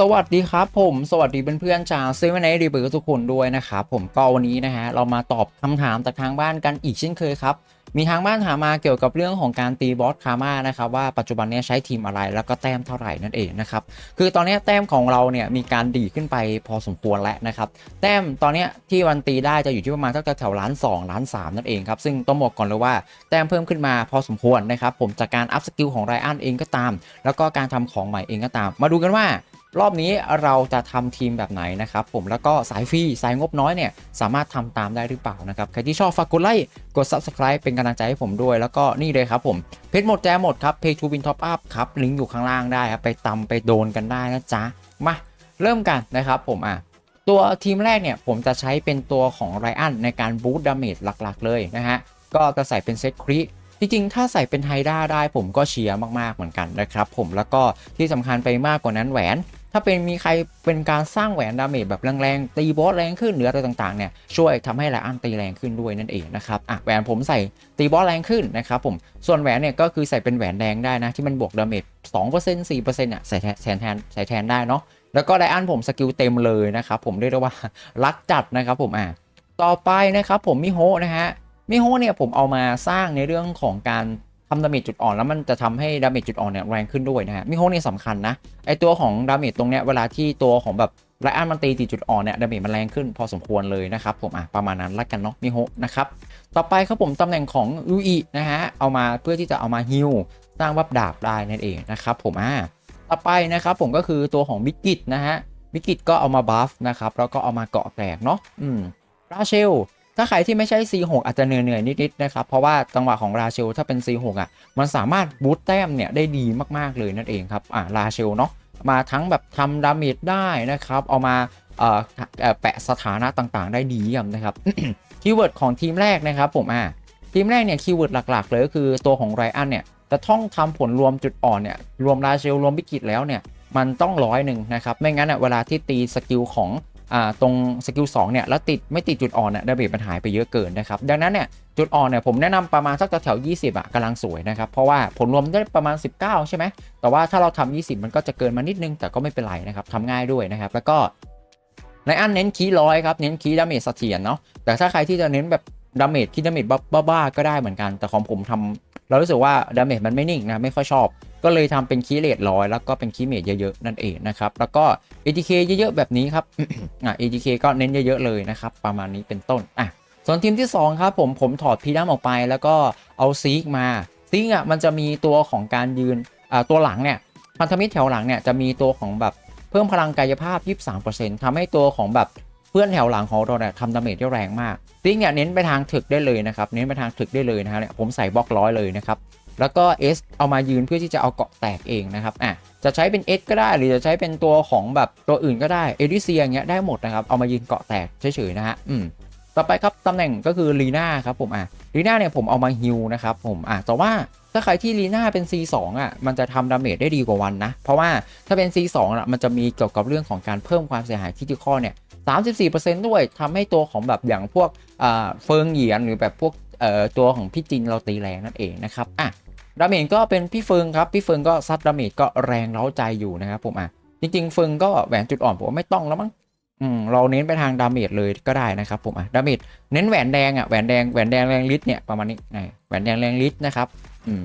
สวัสดีครับผมสวัสดีเพื่อนๆชาวซเว่นไอดีเบอร์ทุกคนด้วยนะครับผมก็วันนี้นะฮะเรามาตอบคำถามจากทางบ้านกันอีกเช่นเคยครับ มีทางบ้านถามมาเกี่ยวกับเรื่องของการตีบอสคาม่านะครับว่าปัจจุบันนี้ใช้ทีมอะไรแล้วก็แต้มเท่าไหร่นั่นเองนะครับคือตอนนี้แต้มของเราเนี่ยมีการดีขึ้นไปพอสมควรแล้วนะครับแต้มตอนนี้ที่วันตีได้จะอยู่ที่ประมาณสักแถวล้าน2ล้าน3นั่นเองครับซึ่งต้องบอกก่อนเลยว่าแต้มเพิ่มขึ้นมาพอสมควรนะครับผมจากการอัพสกิลของไรอันเองก็ตาม แล้วก็การทำของใหม่เองก็ตาม มาดูกันว่า รอบนี้เราจะทำทีมแบบไหนนะครับผมแล้วก็สายฟรีสายงบน้อยเนี่ยสามารถทำตามได้หรือเปล่านะครับใครที่ชอบฝากกดไลค์กด Subscribe เป็นกำลังใจให้ผมด้วย แล้วก็นี่เลยครับผมเพชรหมดแจหมดครับ Pay to Win Top Up ครับลิงก์อยู่ข้างล่างได้ครับไปตำไปโดนกันได้นะจ๊ะมาเริ่มกันนะครับผมอะตัวทีมแรกเนี่ยผมจะใช้เป็นตัวของไรอันในการบูตดาเมจหลักๆ เลยนะฮะก็จะใส่เป็นเซตครีจริงๆ ถ้าใส่เป็นไฮด้าได้ผมก็เชียร์มากๆ เหมือนกันนะครับผมแล้วก็ที่สำคัญไปมากกว่านั้นแหวน ถ้าเป็นมีใครเป็นการสร้างแหวนดาเมจแบบแรงๆตีบอสแรงขึ้นหรืออะไรต่างๆเนี่ยช่วยทำให้ไลอันตีแรงขึ้นด้วยนั่นเองนะครับอะแหวนผมใส่ตีบอสแรงขึ้นนะครับผมส่วนแหวนเนี่ยก็คือใส่เป็นแหวนแดงได้นะที่มันบวกดาเมจ2% 4%เนี่ยใส่แทนต์ใส่แทนใส่แทนได้เนาะแล้วก็ไลอันผมสกิลเต็มเลยนะครับผมเรียกได้ว่ารักจัดนะครับผมอะต่อไปนะครับผมมิโฮะนะฮะมิโฮะเนี่ยผมเอามาสร้างในเรื่องของการ ทำดาเมจจุดอ่อนแล้วมันจะทำให้ดาเมจจุดอ่อนเนี่ยแรงขึ้นด้วยนะฮะมิโฮนี่สำคัญนะไอตัวของดาเมจตรงเนี้ยเวลาที่ตัวของแบบไรอันมันตีตีจุดอ่อนเนี่ยดาเมจมันแรงขึ้นพอสมควรเลยนะครับผมอะประมาณนั้นละกันเนาะมิโฮนะครับต่อไปครับผมตำแหน่งของลูอีนะฮะเอามาเพื่อที่จะเอามาฮิลสร้างวับดาบได้นั่นเองนะครับผมอะต่อไปนะครับผมก็คือตัวของบิกกิตนะฮะบิกกิตก็เอามาบัฟนะครับแล้วก็เอามาเกาะแตกเนาะอืมราเชล ถ้าใครที่ไม่ใช่ C6 อาจจะเหนื่อยๆนิดๆนะครับ เพราะว่าจังหวะของราเชลถ้าเป็น C6 อะ มันสามารถบูตแต้มเนี่ยได้ดีมากๆเลยนั่นเองครับ อ่าราเชลเนาะ มาทั้งแบบทำดาเมจได้นะครับ เอามาเอ่อแปะสถานะต่างๆ ได้ดีเยี่ยมนะครับ คีย์เวิร์ดของทีมแรกนะครับผม อ่า ทีมแรกเนี่ยคีย์เวิร์ดหลักๆเลยก็คือตัวของไรอันเนี่ยจะต้องทำผลรวมจุดอ่อนเนี่ยรวมราเชลรวมบิกิตแล้วเนี่ยมันต้องร้อยหนึ่งนะครับ ไม่งั้นอะเวลาที่ตีสกิลของ ตรงสกิล2เนี่ยแล้วติดไม่ติดจุดอ่อนเนี่ยดาเมจมันหายไปเยอะเกินนะครับดังนั้นเนี่ยจุดอ่อนเนี่ยผมแนะนำประมาณสักแถวๆ20อะกำลังสวยนะครับเพราะว่าผลรวมได้ประมาณ 19 ใช่ไหมแต่ว่าถ้าเราทำ20 มันก็จะเกินมานิดนึงแต่ก็ไม่เป็นไรนะครับทำง่ายด้วยนะครับแล้วก็ในอันเน้นคีร้อยครับเน้นคีดาเมจเสถียรเนาะแต่ถ้าใครที่จะเน้นแบบดาเมจคีดาเมจบ้าๆก็ได้เหมือนกัน แต่ของผมทำ เรารู้สึกว่าดาเมจมันไม่นิ่งนะไม่ค่อยชอบ ก็เลยทำเป็นคีเลทร้อยแล้วก็เป็นคีเมจเยอะๆ นั่นเองนะครับ แล้วก็ ATK เยอะๆ แบบนี้ครับอะ ATK ก็เน้นเยอะๆ เลยนะครับ ประมาณนี้เป็นต้นอะส่วนทีมที่ 2 ครับผมผมถอดพีดัมออกไป แล้วก็เอาซีกมาซีกอะมันจะมีตัวของการยืนอ่าตัวหลังเนี่ยพันธมิตรแถวหลังเนี่ยจะมีตัวของแบบเพิ่มพลังกายภาพ 23%ทำให้ตัวของแบบ พื่อนแถวหลังของเราเนี่ยทำดาเมจได้แรงมากซิงเนี่ยเน้นไปทางถึกได้เลยนะครับเน้นไปทางถึกได้เลยนะฮะเนี่ยผมใส่บล็อกร้อยเลยนะครับแล้วก็ S เอามายืนเพื่อที่จะเอาเกาะแตกเองนะครับอะจะใช้เป็น S ก็ได้หรือจะใช้เป็นตัวของแบบตัวอื่นก็ได้เอดิเซียอย่างเงี้ยได้หมดนะครับเอามายืนเกาะแตกเฉยๆนะฮะอืม ต่อไปครับตำแหน่งก็คือลีน่าครับผมอะลีน่าเนี่ยผมเอามาฮิลนะครับผมอะแต่ว่าถ้าใครที่ลีน่าเป็น C2 อะมันจะทำดาเมจได้ดีกว่าวันนะ เพราะว่าถ้าเป็น C2 อะมันจะมีเกี่ยวกับเรื่องของการเพิ่มความเสียหายที่ทีข้อเนี่ย34%ด้วยทำให้ตัวของแบบอย่างพวกเฟิงเหยียนหรือแบบพวกตัวของพี่จินเราตีแรงนั่นเองนะครับอะดาเมจก็เป็นพี่เฟิงครับพี่เฟิงก็ซัดดาเมจก็แรงเล้าใจอยู่นะครับผมอะจริงๆเฟิงก็แหวนจุดอ่อนผมว่าไม่ต้องแล้วมั้ง อืมเราเน้นไปทางดาเมจเลยก็ได้นะครับผมอะดาเมจเน้นแหวนแดงอะแหวนแดงแหวนแดงแรงฤทธิ์เนี่ยประมาณนี้ไงแหวนแดงแรงฤทธิ์นะครับ อืม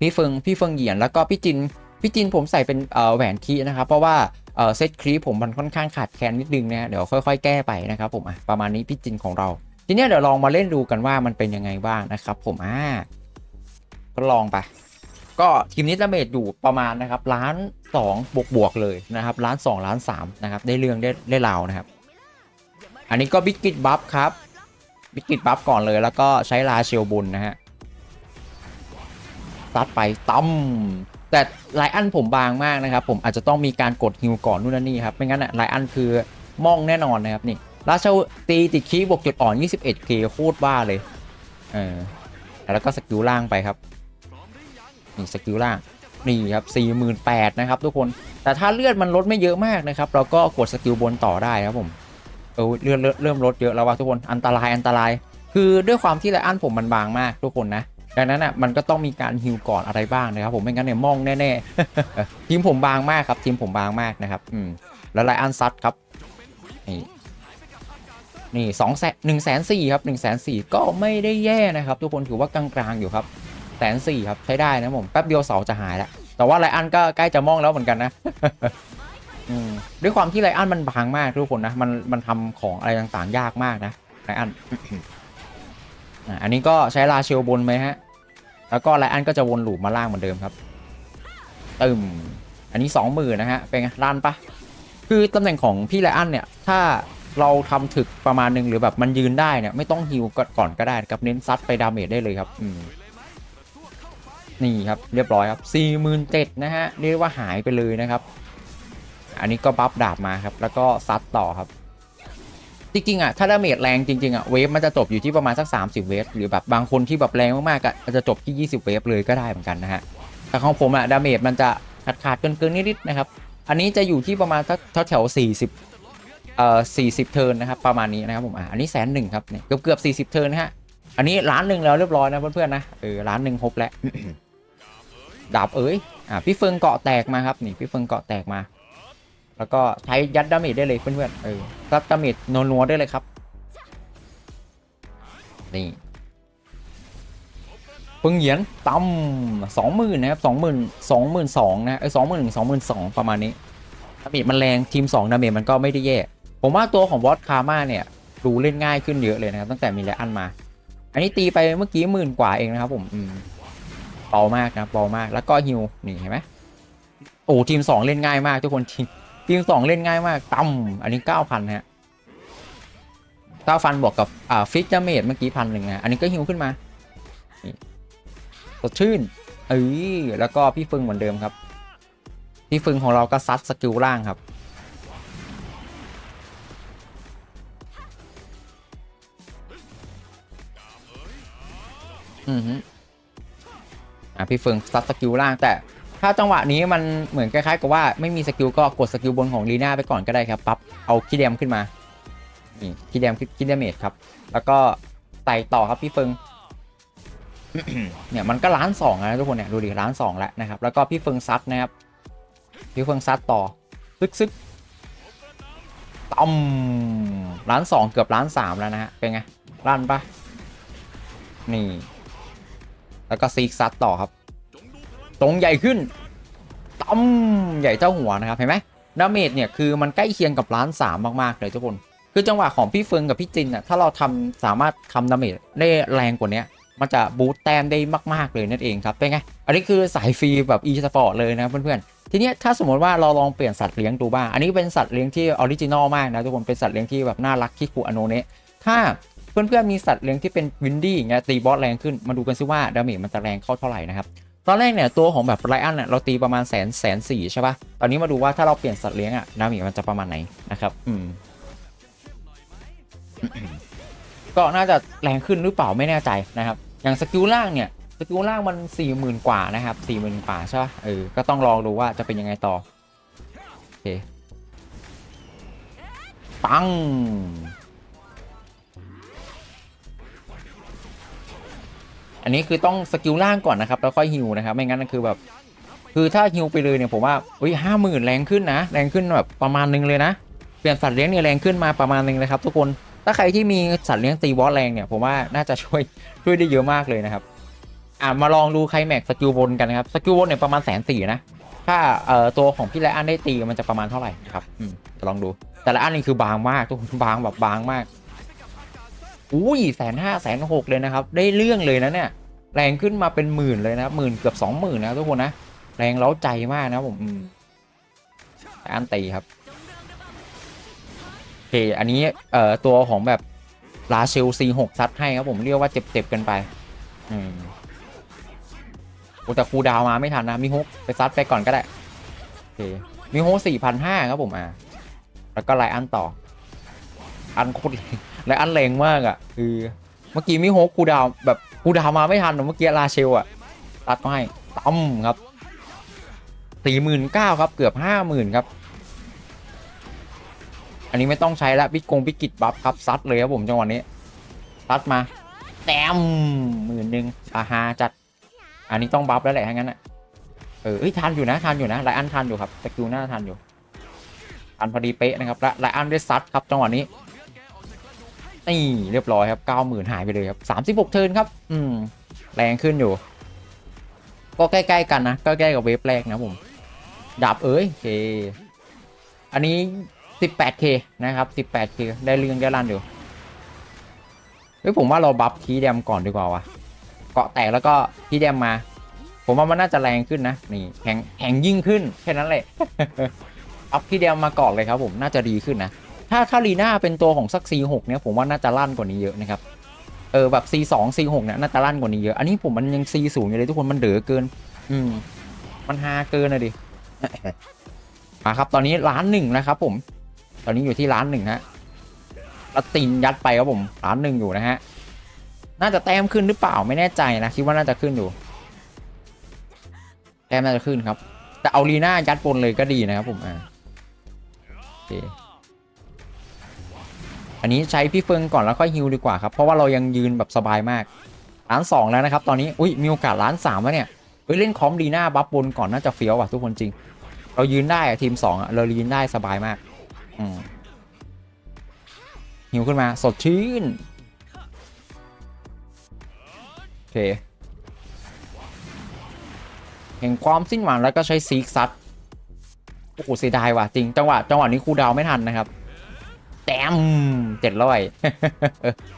พี่เฟิงพี่เฟิงเหยียนแล้วก็พี่จินพี่จินผมใส่เป็นเอ่อแหวนคีนะครับ เพราะว่าเอ่อเซตครีผมมันค่อนข้างขาดแคลนนิดนึงนะเดี๋ยวค่อยๆ แก้ไปนะครับผมอะประมาณนี้พี่จินของเรา ทีนี้เดี๋ยวลองมาเล่นดูกันว่ามันเป็นยังไงบ้างนะครับ ผมอ่าก็ลองไป ก็ทีมนี้ดาเมจอยู่ประมาณนะครับล้านสองบวกบวกๆเลยนะครับล้านสองล้านสามนะครับได้เรื่องได้ได้ราวนะครับ อันนี้ก็บิกกิตบัฟครับบิกกิตบัฟก่อนเลยแล้วก็ใช้ลาเชลบุญนะฮะตัดไปตั้มแต่ไลอันผมบางมากนะครับ ผมอาจจะต้องมีการกดฮิวก่อนนู่นนี่ครับ ไม่งั้นอะไลอันคือม่องแน่นอนนะครับนี่ลาเชลตีติดคีบวกจุดอ่อน 21k โคตรบ้าเลยเออแล้วก็สกิลล่างไปครับ นี่สกิลล่างนี่ครับ48,000นะครับทุกคน แต่ถ้าเลือดมันลดไม่เยอะมากนะครับ เราก็กดสกิลบนต่อได้ครับผมเออเลือดเริ่มลดเยอะแล้วว่ะทุกคน อันตรายอันตราย คือด้วยความที่ไลอันผมมันบางมากทุกคนนะ ดังนั้นอะมันก็ต้องมีการฮิวก่อนอะไรบ้างนะครับผมไม่งั้นเนี่ยมองแน่ๆ ทีมผมบางมากครับทีมผมบางมากนะครับ อืม แล้วไลอันซัดครับ นี่นี่สองแสนหนึ่งแสนสี่ครับหนึ่งแสนสี่ก็ไม่ได้แย่นะครับ ทุกคนถือว่ากลางๆอยู่ครับ แสนสี่ครับใช้ได้นะผมแป๊บเดียวเสาจะหายแล้วแต่ว่าไลอันก็ใกล้จะมองแล้วเหมือนกันนะด้วยความที่ไลอันมันบางมากทุกคนนะมันมันทำของอะไรต่างๆ ยากมากนะไลอันอันนี้ก็ใช้ลาเชลบนไหมฮะ แล้วก็ไลอันก็จะวนหลูปมาล่างเหมือนเดิมครับตึมอันนี้สองหมื่นนะฮะเป็นไงลั่นปะคือตำแหน่งของพี่ไลอันเนี่ย ถ้าเราทำถึกประมาณหนึงหรือแบบมันยืนได้เนี่ยไม่ต้องฮิวก่อนก็ได้ครับเน้นซัดไปดาเมจได้เลยครับ อืม นี่ครับเรียบร้อยครับสี่หมื่นเจ็ดนะฮะเรียกว่าหายไปเลยนะครับ อันนี้ก็บัฟดาบมาครับ แล้วก็ซัดต่อครับ จริงๆอะถ้าดาเมจแรงจริงๆอะเวฟมันจะจบอยู่ที่ประมาณสัก 30 เวฟหรือแบบบางคนที่แบบแรงมากๆก็อาจจะจบที่ 20 เวฟเลยก็ได้เหมือนกันนะฮะแต่ของผมอะดาเมจมันจะขาดขาดๆเกินเกินๆนิดๆนะครับ อันนี้จะอยู่ที่ประมาณแถวแถวๆ40เอ่อ40 เทิร์นนะครับประมาณนี้นะครับผมอะอันนี้แสนหนึ่งครับเนี่ยเกือบเกือบๆ40 เทิร์นนะฮะอันนี้ล้านหนึ่งแล้วเรียบร้อยนะเพื่อนๆนะเออล้านหนึ่งครบแล้ว ดาบเอ้ยอะพี่เฟิงเกาะแตกมาครับนี่พี่เฟิงเกาะแตกมา แล้วก็ใช้ยัดดาเมจได้เลยเพื่อนๆเออรับดาเมจนัวๆได้เลยครับนี่ปึงเหยียนตั้มสองหมื่นนะครับสองหมื่นสองหมื่นสองนะเออสองหมื่นหนึ่งสองหมื่นสองประมาณนี้ดาเมจมันแรงทีมสองดาเมจมันก็ไม่ได้แย่ ผมว่าตัวของบอสคาร์มาเนี่ยดูเล่นง่ายขึ้นเยอะเลยนะครับตั้งแต่มีแลอันมา อันนี้ตีไปเมื่อกี้หมื่นกว่าเองนะครับผมอืม เบามากนะเบามาก แล้วก็ฮิวนี่เห็นไหมโอ้ทีมสองเล่นง่ายมากทุกคนทีมทีมสองเล่นง่ายมากตั้มอันนี้เก้าพันฮะเก้าพันบวกกับอ่าฟิกดาเมจเมื่อกี้พันหนึ่งนะอันนี้ก็ฮิวขึ้นมาสดชื่นเอ้ยแล้วก็พี่ฟึงเหมือนเดิมครับ พี่ฟึงของเราก็ซัดสกิลล่างครับอือฮึ อะพี่เฟึงซัดสกิลล่างแต่ถ้าจังหวะนี้มันเหมือนคล้ายๆกับว่าไม่มีสกิลก็กดสกิลบนของลีน่าไปก่อนก็ได้ครับปั๊บเอาคีเดมขึ้นมานี่คีเดมคีเดเมจครับ แล้วก็ใส่ต่อครับพี่เฟิงเนี่ยมันก็ล้านสองนะทุกคนเนี่ยดูดิล้านสองแล้วนะครับ แล้วก็พี่เฟิงซัดนะครับพี่เฟิงซัดต่อซึกซึกต้อมล้านสองเกือบล้านสามแล้วนะฮะเป็นไงล้านปะนี่ แล้วก็ซีกซัดต่อครับ ตรงใหญ่ขึ้นตั้มใหญ่เจ้าหัวนะครับเห็นไหมดาเมจเนี่ยคือมันใกล้เคียงกับล้านสามมากๆเลยทุกคน คือจังหวะของพี่เฟิงกับพี่จินอะถ้าเราทำสามารถทำดาเมจได้แรงกว่านี้มันจะบูตแต้มได้มาก ๆ เลยนั่นเองครับเป็นไง อันนี้คือสายฟรีแบบ e สปอร์ตเลยนะเพื่อนๆ ทีนี้ถ้าสมมติว่าเราลองเปลี่ยนสัตว์เลี้ยงดูบ้าง อันนี้เป็นสัตว์เลี้ยงที่ออริจินอลมากนะทุกคน เป็นสัตว์เลี้ยงที่แบบน่ารักคิคุอโนเนะ ถ้า เพื่อนๆมีสัตว์เลี้ยงที่เป็นวินดี้อย่างเงี้ยตีบอสแรงขึ้นมาดูกันซิว่าดาเมจมันจะแรงเข้าเท่าไหร่นะครับตอนแรกเนี่ยตัวของแบบไรอันเนี่ยเราตีประมาณแสนแสนสี่ใช่ปะตอนนี้มาดูว่าถ้าเราเปลี่ยนสัตว์เลี้ยงอะดาเมจมันจะประมาณไหนนะครับอืมก็น่าจะแรงขึ้นหรือเปล่าไม่แน่ใจนะครับ อย่างสกิลล่างเนี่ยสกิลล่างมันสี่หมื่นกว่านะครับสี่หมื่นกว่าใช่ป่ะเออก็ต้องลองดูว่าจะเป็นยังไงต่อโอเคปัง อันนี้คือต้องสกิลล่างก่อนนะครับแล้วค่อยฮิวนะครับไม่งั้นก็คือแบบ คือถ้าฮิวไปเลยเนี่ยผมว่าอุ้ยห้าหมื่นแรงขึ้นนะแรงขึ้นแบบประมาณนึงเลยนะเปลี่ยนสัตว์เลี้ยงเนี่ยแรงขึ้นมาประมาณนึงเลยครับทุกคนถ้าใครที่มีสัตว์เลี้ยงตีบอสแรงเนี่ยผมว่าน่าจะช่วยช่วยได้เยอะมากเลยนะครับอะมาลองดูใครแม็กสกิลบนกันนะครับสกิลบนเนี่ยประมาณแสนสี่นะถ้าเอ่อตัวของพี่ไลอันได้ตีมันจะประมาณเท่าไหร่นะครับอืมจะลองดูแต่ละอันนี่คือบางมากทุกคนบางแบบบางมาก อุ้ยแสนห้าแสนหกเลยนะครับ ได้เรื่องเลยนะเนี่ย แรงขึ้นมาเป็นหมื่นเลยนะหมื่นเกือบสองหมื่นนะทุกคนนะ แรงเล้าใจมากนะผมอันตีครับโอเคอันนี้เอ่อตัวของแบบลาเชลซีหกซัดให้ครับผมเรียกว่าเจ็บๆกันไป อืมโอ้แต่ครูดาวมาไม่ทันนะมีฮุกไปซัดไปก่อนก็ได้โอเคมีฮุกสี่พันห้าครับผมอะแล้วก็ไลอันต่อ อันโคตรแรง ไลอันแรงมากอะ คือเมื่อกี้มีฮุกครูดาวแบบครูดาวมาไม่ทันอะเมื่อกี้ลาเชลอะตัดมาให้ตั้มครับสี่หมื่นเก้าครับเกือบห้าหมื่นครับ อันนี้ไม่ต้องใช้แล้วพิกงพิกิตบัฟครับซัดเลยครับผมจังหวะนี้ซัดมาแต้มหมื่นหนึ่งอาฮาจัด อันนี้ต้องบัฟแล้วแหละทั้างั้นอะเออเอ้ทันอยู่นะทันอยู่นะไลอันทันอยู่ครับสกิลหน้าทันอยู่ทันพอดีเป๊ะนะครับและไลอันได้ซัดครับจังหวะนี้ นี่เรียบร้อยครับเก้าหมื่นหายไปเลยครับสามสิบหกเทิร์นครับ อืม แรงขึ้นอยู่ ก็ใกล้ๆกันนะ ก็ใกล้กับเวฟแรกนะผมดาบเอ้ยโอเค อันนี้ 18k นะครับ 18k ได้เรื่องได้รันอยู่เฮ้ยผมว่าเราบัฟทีแดมก่อนดีกว่าวะเกาะแตกแล้วก็ทีแดมมา ผมว่ามันน่าจะแรงขึ้นนะ นี่แข็งแข็งยิ่งขึ้น แค่นั้นแหละ อัพทีแดมมาก่อนเลยครับผม น่าจะดีขึ้นนะ ถ้าถ้าลีน่าเป็นตัวของสัก C6 เนี่ยผมว่าน่าจะลั่นกว่านี้เยอะนะครับ เออแบบ C2 C6 เนี่ยน่าจะลั่นกว่านี้เยอะ อันนี้ผมมันยัง C0 อยู่เลยทุกคนมันเดือเกิน อืม มันฮาเกินอะดิมาครับ ตอนนี้ล้านหนึ่งนะครับ ผม ตอนนี้อยู่ที่ล้านหนึ่งฮะแล้วตินยัดไปครับผมล้านหนึ่งอยู่นะฮะ น่าจะแต้มขึ้นหรือเปล่าไม่แน่ใจนะคิดว่าน่าจะขึ้นอยู่ แต้มน่าจะขึ้นครับ แต่เอาลีน่ายัดบนเลยก็ดีนะครับผมอ่าโอเค อันนี้ใช้พี่เฟิงก่อนแล้วค่อยฮิวดีกว่าครับ เพราะว่าเรายังยืนแบบสบายมากล้านสองแล้วนะครับ ตอนนี้อุ้ยมีโอกาสล้านสามแล้วเนี่ยเฮ้ยเล่นคอมลีหน่าบัฟบนก่อนน่าจะเฟี้ยวว่ะทุกคนจริง เรายืนได้อะทีมสองอะเรายืนได้สบายมากอืมหิวขึ้นมาสดชื่นโอเคเห็นความสิ้นหวังแล้วก็ใช้ซีกซัดโอ้โหเสียดายว่ะจริงจังหวะจังหวะนี้ครูดาวไม่ทันนะครับ แต้มเจ็ดร้อย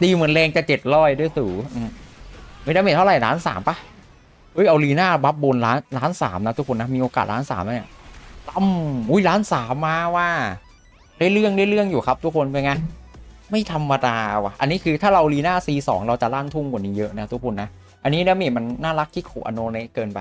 ตีเหมือนแรงจะเจ็ดร้อยด้วยสูอืมไม่ได้เมทเท่าไหร่ล้านสามปะเฮ้ยเอาลีน่าบัฟบนล้านล้านสามนะทุกคนนะมีโอกาสล้านสามเนี่ยตั้มอุ้ยล้านสามมาว่าได้เรื่องได้เรื่องอยู่ครับ ทุกคนเป็นไงไม่ธรรมดาว่ะ อันนี้คือถ้าเราลีน่า C2 เราจะลั่นทุ่งกว่านี้เยอะนะทุกคนนะ อันนี้ดาเมจมันน่ารักที่ขู่อโนเนเกินไป